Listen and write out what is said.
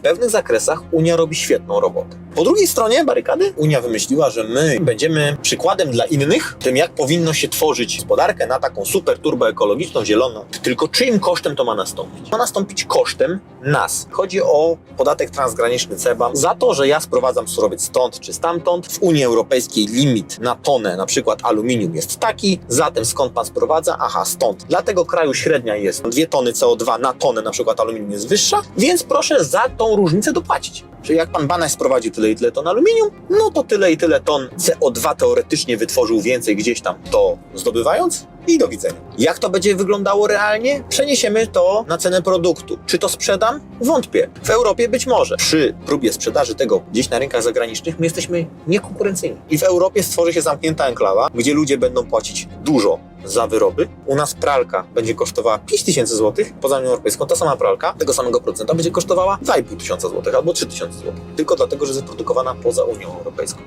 w pewnych zakresach Unia robi świetną robotę. Po drugiej stronie barykady Unia wymyśliła, że my będziemy przykładem dla innych, tym jak powinno się tworzyć gospodarkę na taką super turboekologiczną, zieloną. Tylko czyim kosztem to ma nastąpić? Ma nastąpić kosztem nas. Chodzi o podatek transgraniczny CBAM. Za to, że ja sprowadzam surowiec stąd czy stamtąd, w Unii Europejskiej limit na tonę, na przykład aluminium jest taki, zatem skąd pan sprowadza? Aha, stąd. Dla tego kraju średnia jest 2 tony CO2 na tonę, na przykład aluminium jest wyższa, więc proszę za tą różnicę dopłacić. Czyli jak pan Banaś sprowadził tyle i tyle ton aluminium, no to tyle i tyle ton CO2 teoretycznie wytworzył więcej gdzieś tam. To zdobywając i do widzenia. Jak to będzie wyglądało realnie? Przeniesiemy to na cenę produktu. Czy to sprzedam? Wątpię. W Europie być może. Przy próbie sprzedaży tego gdzieś na rynkach zagranicznych my jesteśmy niekonkurencyjni. I w Europie stworzy się zamknięta enklawa, gdzie ludzie będą płacić dużo za wyroby. U nas pralka będzie kosztowała 5000 zł, poza Unią Europejską ta sama pralka tego samego producenta będzie kosztowała 2,5 tysiąca złotych albo 3000 zł. Tylko dlatego, że jest wyprodukowana poza Unią Europejską.